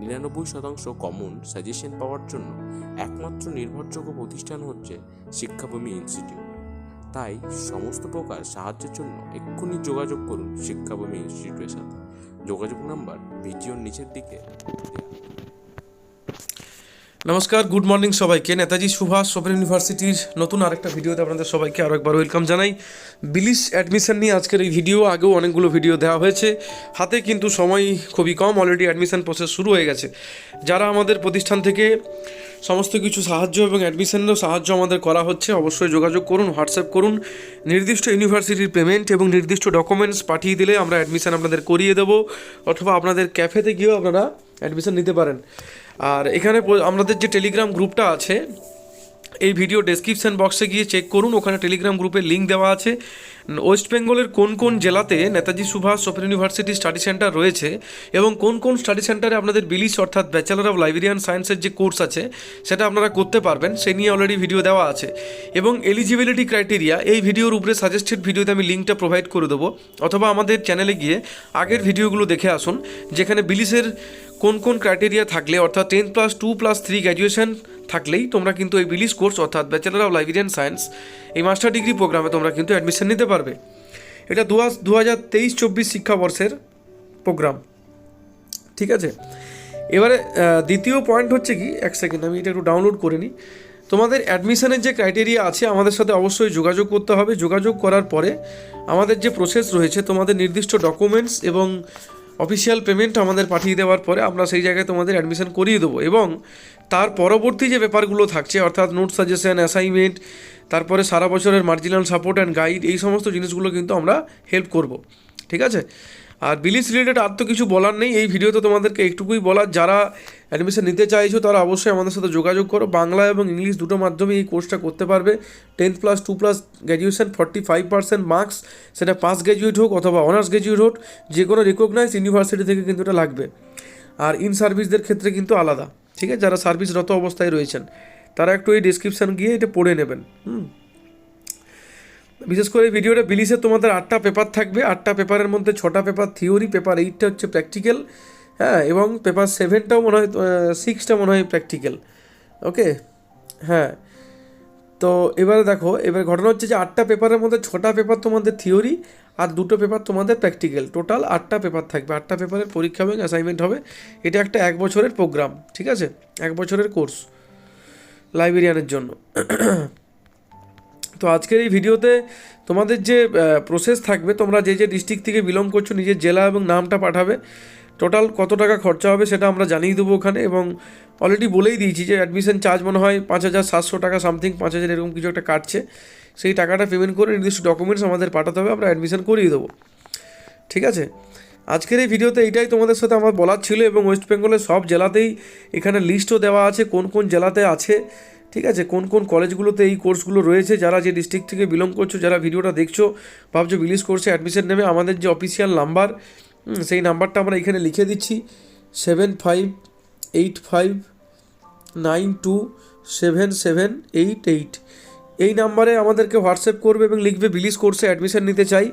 নিরানব্বই শতাংশ common suggestion পাওয়ার জন্য একমাত্র নির্ভরযোগ্য প্রতিষ্ঠান হচ্ছে শিক্ষাভূমি ইনস্টিটিউট তাই সমস্ত প্রকার সাহায্যের জন্য এক্ষুনি যোগাযোগ করুন শিক্ষাভূমি ইনস্টিটিউটের সাথে যোগাযোগ নাম্বার ভিডিওর নিচের দিকে। নমস্কার গুড মর্নিং সবাইকে। নেতাজি সুভাষ ওপেন ইউনিভার্সিটির নতুন আরেকটা ভিডিওতে আপনাদের সবাইকে আরও একবার ওয়েলকাম জানাই। বিলিশ অ্যাডমিশন নিয়ে আজকের এই ভিডিও আগেও অনেকগুলো ভিডিও দেওয়া হয়েছে। হাতে কিন্তু সময় খুবই কম অলরেডি অ্যাডমিশন প্রসেস শুরু হয়ে গেছে। যারা আমাদের প্রতিষ্ঠান থেকে সমস্ত কিছু সাহায্য এবং অ্যাডমিশনেরও সাহায্য আমাদের করা হচ্ছে, অবশ্যই যোগাযোগ করুন হোয়াটসঅ্যাপ করুন। নির্দিষ্ট ইউনিভার্সিটির পেমেন্ট এবং নির্দিষ্ট ডকুমেন্টস পাঠিয়ে দিলে আমরা অ্যাডমিশন আপনাদের করিয়ে দেবো, অথবা আপনাদের ক্যাফেতে গিয়েও আপনারা অ্যাডমিশন নিতে পারেন। আর এখানে আমাদের যে টেলিগ্রাম গ্রুপটা আছে এই ভিডিও ডেসক্রিপশন বক্সে গিয়ে চেক করুন, ওখানে টেলিগ্রাম গ্রুপের লিঙ্ক দেওয়া আছে। ওয়েস্ট বেঙ্গলের কোন কোন জেলাতে Netaji Subhash open university study centre রয়েছে এবং কোন কোন স্টাডি সেন্টারে আপনাদের বিলিশ অর্থাৎ ব্যাচেলর অফ লাইব্রেরিয়ান সায়েন্সের যে কোর্স আছে, সেটা আপনারা করতে পারবেন, সে নিয়ে অলরেডি ভিডিও দেওয়া আছে। এবং এলিজিবিলিটি ক্রাইটেরিয়া এই ভিডিওর উপরে সাজেস্টেড ভিডিওতে আমি লিঙ্কটা প্রোভাইড করে দেবো, অথবা আমাদের চ্যানেলে গিয়ে আগের ভিডিওগুলো দেখে আসুন, যেখানে বিলিসের কোন কোন ক্রাইটেরিয়া থাকলে, অর্থাৎ ten plus two plus three graduation থাকলেই তোমরা কিন্তু এই বিলিশ কোর্স অর্থাৎ ব্যাচেলার অফ লাইব্রেরিয়ান সায়েন্স এই মাস্টার ডিগ্রি প্রোগ্রামে তোমরা কিন্তু অ্যাডমিশন নিতে পারবে। এটা দু দু হাজার তেইশ চব্বিশ শিক্ষাবর্ষের প্রোগ্রাম ঠিক আছে? এবারে দ্বিতীয় পয়েন্ট হচ্ছে কি, এক সেকেন্ড আমি এটা একটু ডাউনলোড করে নিই। তোমাদের অ্যাডমিশনের যে ক্রাইটেরিয়া আছে, আমাদের সাথে অবশ্যই যোগাযোগ করতে হবে। যোগাযোগ করার পরে আমাদের যে প্রসেস রয়েছে, তোমাদের নির্দিষ্ট ডকুমেন্টস এবং অফিসিয়াল পেমেন্ট আমাদের পাঠিয়ে দেওয়ার পরে আমরা সেই জায়গায় তোমাদের অ্যাডমিশন করিয়ে দেবো। এবং তার পরবর্তী যে ব্যাপারগুলো থাকছে, অর্থাৎ নোট সাজেশন অ্যাসাইনমেন্ট তারপরে সারা বছরের মার্জিনাল সাপোর্ট অ্যান্ড গাইড এই সমস্ত জিনিসগুলো কিন্তু আমরা হেল্প করব। ঠিক আছে? আর বিলিস রিলেটেড আর তো কিছু বলার নেই। এই ভিডিওতে তোমাদেরকে একটুকুই বলার। যারা অ্যাডমিশন নিতে চাইছো, তারা অবশ্যই আমাদের সাথে যোগাযোগ করো। বাংলা এবং ইংলিশ দুটো মাধ্যমে এই কোর্সটা করতে পারবে। Tenth plus two plus graduation forty five percent marks সেটা পাস গ্র্যাজুয়েট হোক অথবা অনার্স গ্র্যাজুয়েট হোক, যে কোনো রিকগনাইজ ইউনিভার্সিটি থেকে কিন্তু এটা লাগবে। আর ইন সার্ভিসদের ক্ষেত্রে কিন্তু আলাদা। ঠিক আছে? যারা সার্ভিসরত অবস্থায় রয়েছেন, তারা একটু এই ডিসক্রিপশান গিয়ে এটা পড়ে নেবেন। হুম? বিশেষ করে ভিডিওটা বিলিসে তোমাদের আটটা পেপার থাকবে। আটটা পেপারের মধ্যে ছটা পেপার থিওরি পেপার এইটটা হচ্ছে প্র্যাকটিক্যাল হ্যাঁ এবং পেপার সেভেনটাও মনে হয় সিক্সটা মনে হয় প্র্যাকটিক্যাল ওকে হ্যাঁ তো এবারে দেখো, এবার ঘটনা হচ্ছে যে আটটা পেপারের মধ্যে ছটা পেপার তোমাদের থিওরি আর দুটো পেপার তোমাদের প্র্যাকটিক্যাল টোটাল আটটা পেপার থাকবে। আটটা পেপারের পরীক্ষা এবং অ্যাসাইনমেন্ট হবে। এটা একটা এক বছরের প্রোগ্রাম ঠিক আছে? এক বছরের কোর্স লাইব্রেরিয়ানের জন্য। তো আজকের এই ভিডিওতে তোমাদের যে প্রসেস থাকবে, তোমরা যে যে ডিস্ট্রিক্ট থেকে বিলং করছ, নিজের জেলা এবং নামটা পাঠাবে টোটাল কত টাকা খরচা হবে সেটা আমরা জানিয়ে দেবো ওখানে এবং অলরেডি বলেই দিয়েছি যে অ্যাডমিশন চার্জ মনে হয় পাঁচ হাজার সাতশো টাকা সামথিং পাঁচ হাজার এরকম কিছু একটা কাটছে। সেই টাকাটা পেমেন্ট করে নির্দিষ্ট ডকুমেন্টস আমাদের পাঠাতে হবে, আমরা অ্যাডমিশন করিয়ে দেবো। ঠিক আছে? আজকের এই ভিডিওতে এইটাই তোমাদের সাথে আমার বলার ছিল এবং ওয়েস্ট বেঙ্গলের সব জেলাতেই এখানে লিস্টও দেওয়া আছে, কোন কোন জেলাতে আছে। ঠিক আছে, কোন কোন কলেজগুলোতে এই কোর্সগুলো রয়েছে, যারা যে ডিস্ট্রিক্ট থেকে বিলং করছ, যারা ভিডিওটা দেখছ, ভাবছ বিলিশ কোর্সে অ্যাডমিশন নেবে, আমাদের যে অফিসিয়াল নাম্বার সেই নাম্বারটা আমরা এখানে লিখে দিচ্ছি seven five eight five nine two seven seven eight eight এই নাম্বারে আমাদেরকে হোয়াটসঅ্যাপ করবে এবং লিখবে বিলিশ কোর্সে অ্যাডমিশন নিতে চাই।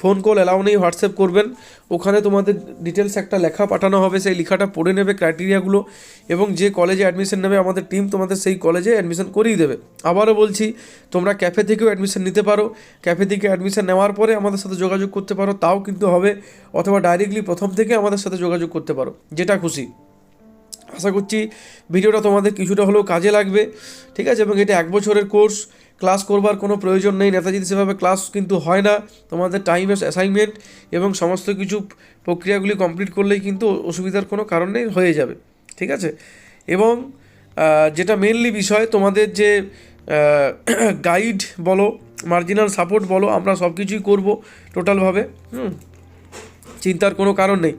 ফোন কল অ্যালাউ নেই, হোয়াটসঅ্যাপ করবেন। ওখানে তোমাদের ডিটেলস একটা লেখা পাঠানো হবে, সেই লেখাটা পড়ে নেবে ক্রাইটেরিয়াগুলো এবং যে কলেজে অ্যাডমিশন নেবে, আমাদের টিম তোমাদের সেই কলেজে অ্যাডমিশন করিয়ে দেবে। আবারও বলছি, তোমরা ক্যাফে থেকেও অ্যাডমিশন নিতে পারো। ক্যাফে থেকে অ্যাডমিশন নেওয়ার পরে আমাদের সাথে যোগাযোগ করতে পারো, তাও কিন্তু হবে। অথবা ডাইরেক্টলি প্রথম থেকে আমাদের সাথে যোগাযোগ করতে পারো, যেটা খুশি। আশা করছি ভিডিওটা তোমাদের কিছুটা হলেও কাজে লাগবে। ঠিক আছে? এবং এটা এক বছরের কোর্স, ক্লাস করবার কোনো প্রয়োজন নেই। নেতাজিতে সেভাবে ক্লাস কিন্তু হয় না। তোমাদের টাইম অ্যাসাইনমেন্ট এবং সমস্ত কিছু প্রক্রিয়াগুলি কমপ্লিট করলেই কিন্তু অসুবিধার কোনো কারণ নেই, হয়ে যাবে। ঠিক আছে? এবং যেটা মেনলি বিষয়, তোমাদের যে গাইড বলো মার্জিনাল সাপোর্ট বলো, আমরা সব কিছুই করব টোটালভাবে হুম? চিন্তার কোনো কারণ নেই।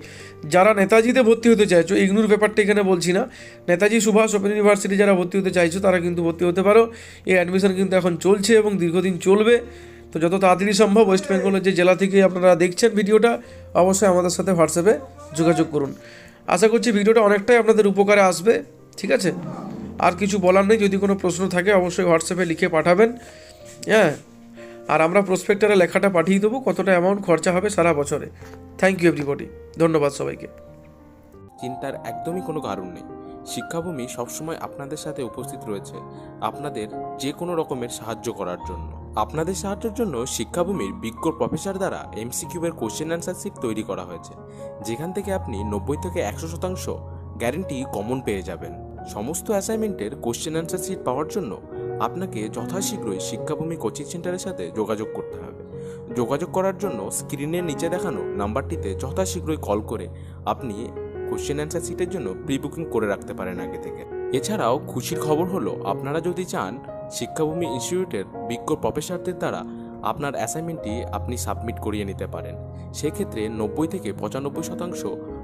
যারা নেতাজিতে ভর্তি হতে চাইছো, ইগনুর ব্যাপারটা এখানে বলছি না। নেতাজি, সুভাষ, ওপেন ইউনিভার্সিটি যারা ভর্তি হতে চাইছো, তারা কিন্তু ভর্তি হতে পারো। এই অ্যাডমিশন কিন্তু এখন চলছে এবং দীর্ঘদিন চলবে। তো যত তাড়াতাড়ি সম্ভব ওয়েস্ট বেঙ্গলের যে জেলা থেকে আপনারা দেখছেন ভিডিওটা, অবশ্যই আমাদের সাথে হোয়াটসঅ্যাপে যোগাযোগ করুন। আশা করছি ভিডিওটা অনেকটাই আপনাদের উপকারে আসবে, ঠিক আছে? আর কিছু বলার নেই, যদি কোনো প্রশ্ন থাকে, অবশ্যই হোয়াটসঅ্যাপে লিখে পাঠাবেন। হ্যাঁ? আর আমরা প্রসপেক্টারে লেখাটা পাঠিয়ে দেবো, কতটা অ্যামাউন্ট খরচা হবে সারা বছরে। থ্যাংক ইউ এভরিবডি ধন্যবাদ সবাইকে। চিন্তার একদমই কোনো কারণ নেই। শিক্ষাভূমি সবসময় আপনাদের সাথে উপস্থিত রয়েছে আপনাদের যে কোনো রকমের সাহায্য করার জন্য। আপনাদের সাহায্যের জন্য শিক্ষাভূমির বিজ্ঞ প্রফেসর দ্বারা এমসিকিউবের কোশ্চেন অ্যান্সার সিট তৈরি করা হয়েছে, যেখান থেকে আপনি নব্বই থেকে একশো শতাংশ গ্যারেন্টি কমন পেয়ে যাবেন। সমস্ত অ্যাসাইনমেন্টের কোশ্চেন অ্যান্সার সিট পাওয়ার জন্য আপনাকে যথাশীঘ্রই শিক্ষাভূমি কোচিং সেন্টারের সাথে যোগাযোগ করতে হবে। যোগাযোগ করার জন্য স্ক্রিনের নিচে দেখানো নাম্বারটিতে যথাশীঘ্রই কল করে আপনি কোশ্চেন অ্যান্সার সিটের জন্য প্রি বুকিং করে রাখতে পারেন আগে থেকে। এছাড়াও খুশির খবর হলো, আপনারা যদি চান শিক্ষাভূমি ইনস্টিটিউটের বিজ্ঞ প্রফেসরদের দ্বারা আপনার অ্যাসাইনমেন্টটি আপনি সাবমিট করিয়ে নিতে পারেন। সেক্ষেত্রে নব্বই থেকে পঁচানব্বই শতাংশ